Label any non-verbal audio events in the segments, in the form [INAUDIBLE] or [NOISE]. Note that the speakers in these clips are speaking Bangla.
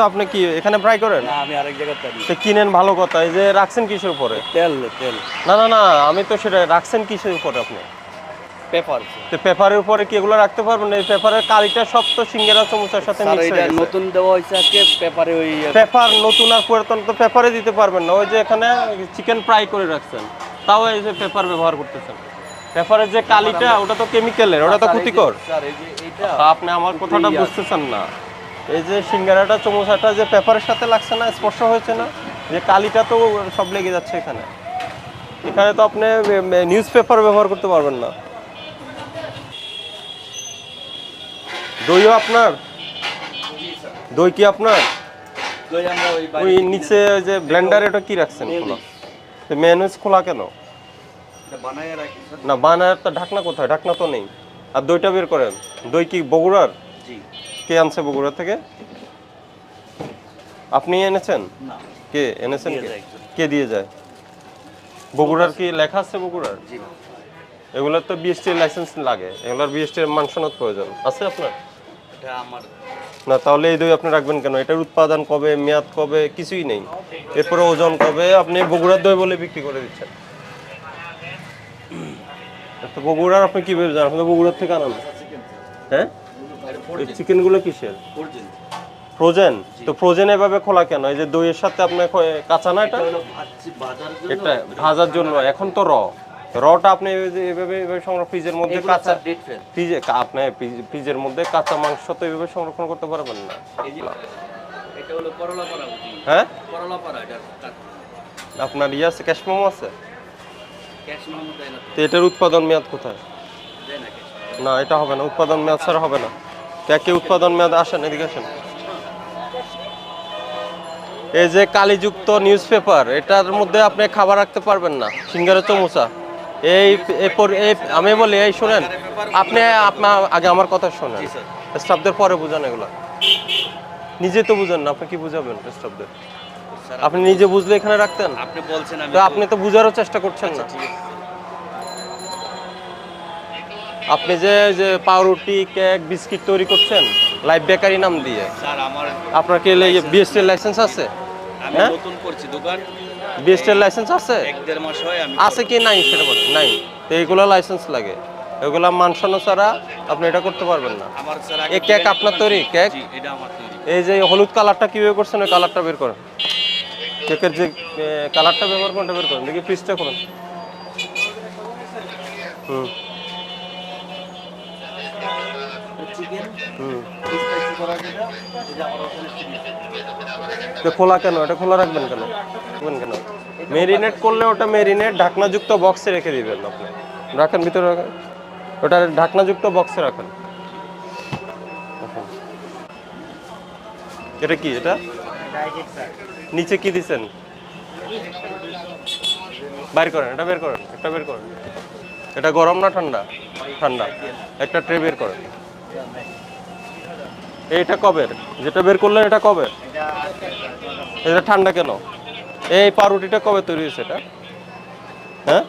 আপনি কি এখানে ফ্রাই করেন? না আমি আরেক জায়গায় পারি তো কিনেন ভালো কথা এই যে রাখছেন কিসের উপরে? তেল তেল। না না না আমি তো সেটা রাখছেন কিসের উপরে আপনি? পেপার তো পেপারের উপরে কি এগুলো রাখতে পারবেন? এই পেপারের কালিটা সব তো সিঙ্গেরা সমুচার সাথে মিক্স হয়ে গেছে। নতুন দেওয়া হয়েছে আজকে পেপারে ওই পেপার নতুন আর পুরাতন তো পেপারে দিতে পারবেন না। ওই যে এখানে চিকেন ফ্রাই করে রাখছেন। তাও এই যে পেপার ব্যবহার করতেছেন। পেপারের যে কালিটা ওটা তো কেমিক্যালের ওটা তো ক্ষতিকর। স্যার এই যে এইটা আপনি আমার কথাটা বুঝতেছেন না। এই যে সিঙ্গারাটা চমোসাটা যে পেপারের সাথে লাগছে না স্পর্শ হয়েছে না যে কালিটা তো সব লেগে যাচ্ছে এখানে। এখানে তো আপনি নিউজ পেপার ব্যবহার করতে পারবেন না। দইও আপনার? দই কি আপনার? ওই নিচে ওই যে ব্লেন্ডারে এটা কি রাখছেন খোলা? খোলা কেন? বানায় না বানার তো ঢাকনা কোথায়? ঢাকনা তো নেই। আর দইটা বের করেন। দই কি বগুড়ার? কে আনছে বগুড়া থেকে? আপনি এনেছেন? না। কে এনেছেন কে? দিয়ে যায়? বগুড়ার কি লেখা আছে বগুড়ার? এগুলোর তো বিএসটির লাইসেন্স লাগে। এগুলোর বিএসটির মানসনত প্রয়োজন। আছে আপনার? এটা আমার। না তাহলে এই দই আপনি রাখবেন কেন? এটার উৎপাদন কবে মেয়াদ কবে? কিছুই নেই। এরপরে ওজন কবে? আপনি বগুড়ার দই বলে বিক্রি করে দিচ্ছেন। [COUGHS] তো বগুড়ার আপনি কি ভেবে জানেন? আপনি বগুড়ার থেকে আনান। হ্যাঁ? এই চিকেনগুলো কিসের? ফ্রোজেন তো ফ্রোজেন এভাবে খোলা কেন? এই যে দইয়ের সাথে আপনার কাঁচা না এটা? এটা ভাজার জন্য। এখন তো র রটা আপনি এভাবে এভাবে সংরক্ষণ ফ্রিজের মধ্যে কাঁচা ফ্রিজে আপনি ফ্রিজের মধ্যে কাঁচা মাংস তো এইভাবে সংরক্ষণ করতে পারবেন না। এটা হলো করলা হ্যাঁ? করলা এটা আপনার ইয়ে আছে ক্যাশ মোমো আছে? তো। এটার উৎপাদন মেয়াদ কোথায়? না এটা হবে না উৎপাদন মেয়াদ ছাড়া হবে না। কে উৎপাদন মেয়াদ আসেন? এদিকে আসেন। এই যে কালিযুক্ত নিউজ পেপার এটার মধ্যে আপনি খাবার রাখতে পারবেন না সিঙ্গারা চমুচা। এই আমি বলি এই শুনেন আপনি আপনার আগে আমার কথা শোনেন। স্টাফদের পরে বুঝান এগুলো। নিজে তো বুঝেন না আপনি কি বুঝাবেন স্টাফদের? আপনি নিজে বুঝলে এখানে রাখতেন? আপনি বলছেন আপনি তো বুঝারও চেষ্টা করছেন না। ঠিক আছে। আপনি যে যে পাউরুটি কেক বিস্কিট তৈরি করছেন লাইফ বেকারি নাম দিয়ে। স্যার আমার আপনার কি বিএসটি লাইসেন্স আছে? আমি হ্যাঁ? নতুন করছি দোকান। বিএসটি লাইসেন্স আছে? এক দেড় মাস হয় আমি আছে কি নাই সেটা বলেন নাই। তো এইগুলো লাইসেন্স লাগে। এগুলা মানসানো ছাড়া আপনি এটা করতে পারবেন না। এই কেক আপনার তৈরি কেক? এই যে হলুদ কালারটা কীভাবে করছেন ওই কালারটা বের করেন। কেকের যে কালারটা ব্যবহার করেন ওটা বের করেন। দেখি ফ্রিজটা করুন হুম। খোলা কেন? এটা খোলা রাখবেন কেন? রাখবেন কেন? মেরিনেট করলে ওটা মেরিনেট ঢাকনাযুক্ত বক্সে রেখে দিবেন আপনি। রাখেন, ভিতরে রাখেন। ওটা ঢাকনাযুক্ত বক্সে রাখেন। এটা কি এটা? নিচে কি দিছেন? বাইর করেন, এটা বের করেন, একটা বের করেন। এটা গরম না ঠান্ডা? ঠান্ডা। একটা ট্রে বের করেন। এইটা কবের? যেটা বের করলেন এটা কবে? এটা ঠান্ডা কেন? এই পাউরুটিটা কবে তৈরি হয়েছে এটা? হ্যাঁ?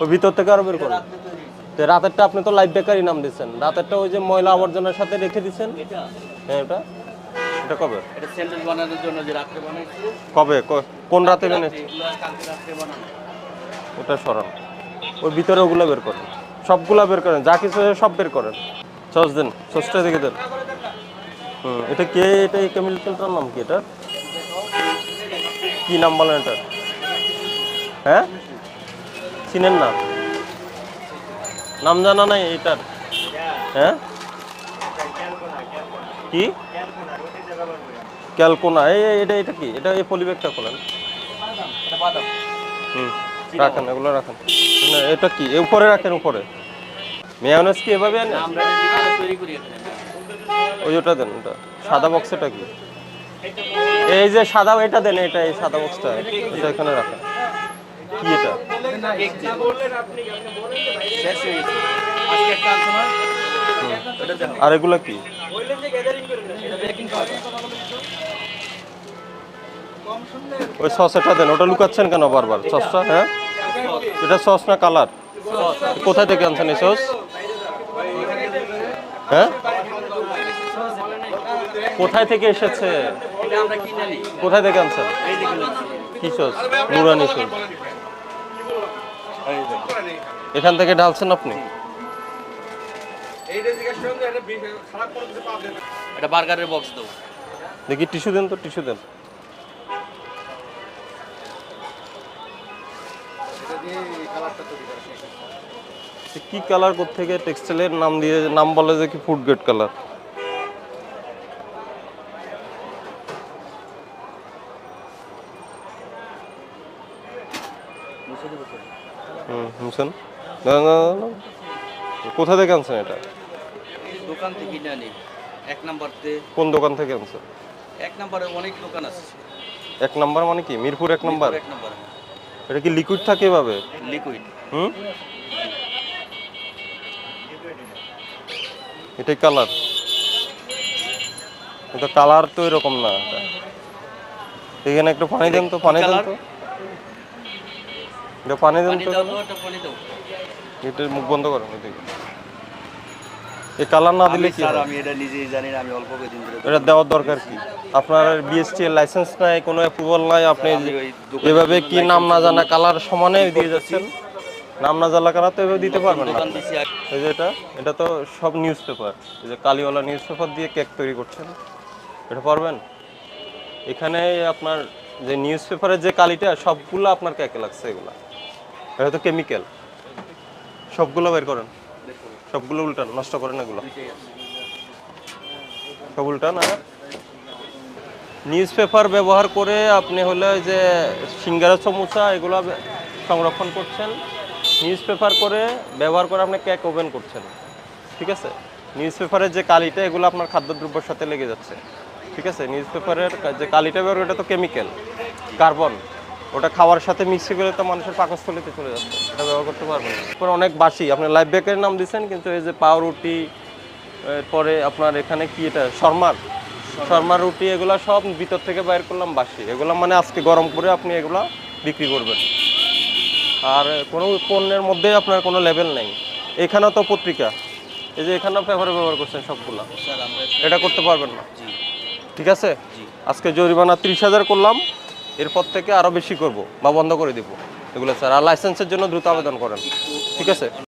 ওই ভিতর থেকে আরও বের করুন। তো রাতেরটা আপনি তো লাইফ বেকারি নাম দিচ্ছেন রাতেরটা ওই যে ময়লা আবর্জনার সাথে রেখে দিচ্ছেন হ্যাঁ এটা? এটা কবে? এটা স্যান্ডউইচ বানানোর জন্য যে রাত্রে বানাইছি। কবে? কোন রাতে বানানো ওটা সরান। ওই ভিতরে ওগুলো বের করেন। সবগুলা বের করেন। যা কিছু সব বের করেন। সস দেন সসটা দেখে দেন। হুম এটা কে এটা এই কেমিক্যালটার নাম কি এটা? কি নাম বলেন এটা? হ্যাঁ? চিনেন না? নাম জানা নাই এটার হ্যাঁ? কি? ক্যালকোনা এই এটা এটা কি? এটা এই পলিব্যাগটা খোলেন। হুম রাখেন এগুলো রাখেন। এটা কি? উপরে রাখেন উপরে। মেয়নেজ কি এভাবে আনে? ওই ওটা দেন ওটা। সাদা বক্সটা কি? এই যে সাদা এটা দেন এটা এই সাদা বক্সটা এটা এখানে রাখেন। কি এটা? আর এগুলো কি? ওই সস এটা দেন। ওটা লুকাচ্ছেন কেন বারবার? সসটা হ্যাঁ? এটা সস না কালার কোথায় থেকে আনছেন এই সস হ্যাঁ? কোথায় থেকে এসেছে? এটা কোথায় থেকে আনছেন? কি সস নুরানি সস এখান থেকে ঢালছেন আপনি? এটা বার্গারের বক্স দাও দেখি টিস্যু দেন তো টিস্যু দেন। এ কি কালার থেকে টেক্সটাইলের নাম দিয়ে নাম বলে যে কি ফুড গ্রেড কালার হুম। কোথা থেকে আনছেন এটা? দোকান থেকে কিনে আনি। এক নাম্বারতে কোন দোকান থেকে আনছেন? এক নাম্বারে অনেক দোকান আছে। এক নাম্বার মানে কি? মিরপুর এক নাম্বার? এক নাম্বার। এটা কি লিকুইড থাকে এভাবে? লিকুইড হুম? এটাই কালার এটা কালার তো এরকম না। এখানে একটু পানি দেন তো পানি দেন তো। এটা পানি দেন তো। এটার মুখ বন্ধ করেন এদিকে। এই কালার না দিলে কি স্যার আমি এটা নিজেই জানি না আমি অল্প কয়েকদিন ধরে এটা দেওয়ার দরকার কি? আপনার বিএসটি এর লাইসেন্স নাই কোনো অ্যাপ্রুভাল নাই আপনি এভাবে কি নাম না জানা কালার সমানে দিয়ে যাচ্ছেন? নাম না জানা কালার তো এভাবে দিতে পারবেন না। এই যে এটা এটা তো সব নিউজ পেপার এই যে কালিওয়ালা নিউজ পেপার দিয়ে কেক তৈরি করছেন। এটা পারবেন? এখানে আপনার যে নিউজ পেপারের যে কালিটা সবগুলো আপনার কেকে লাগছে এগুলা। এটা তো কেমিক্যাল সবগুলো বের করেন। সবগুলো উল্টান নষ্ট করেন এগুলো। সব উল্টান আর নিউজ পেপার ব্যবহার করে আপনি হলে যে সিঙ্গারা সমুচা এগুলো সংরক্ষণ করছেন। নিউজ পেপার করে ব্যবহার করে আপনি কেক ওভেন করছেন, ঠিক আছে? নিউজ পেপারের যে কালিটা, এগুলো আপনার খাদ্যদ্রব্যের সাথে লেগে যাচ্ছে, ঠিক আছে? নিউজ পেপারের যে কালিটা ব্যবহার, ওটা তো কেমিক্যাল কার্বন ওটা খাওয়ার সাথে মিক্সি করে তো মানুষের পাকস্থলিতে চলে যাচ্ছে, এটা ব্যবহার করতে পারবেন না। অনেক বাসি, আপনি লাইফ ব্যাকের নাম দিচ্ছেন কিন্তু এই যে পাউরুটি, এরপরে আপনার এখানে কি এটা? শর্মার শর্মার রুটি, এগুলো সব ভিতর থেকে বাইর করলাম বাসি, এগুলো মানে আজকে গরম করে আপনি এগুলা বিক্রি করবেন। আর কোনো পণ্যের মধ্যে আপনার কোনো লেভেল নেই। এখানেও তো পত্রিকা। এই যে এখানেও পেপারে ব্যবহার করছেন সবগুলো। এটা করতে পারবেন না। ঠিক আছে? আজকে জরিমানা ত্রিশ হাজার করলাম। এরপর থেকে আরও বেশি করব বা বন্ধ করে দিব। এগুলো স্যার আর লাইসেন্সের জন্য দ্রুত আবেদন করেন। ঠিক আছে?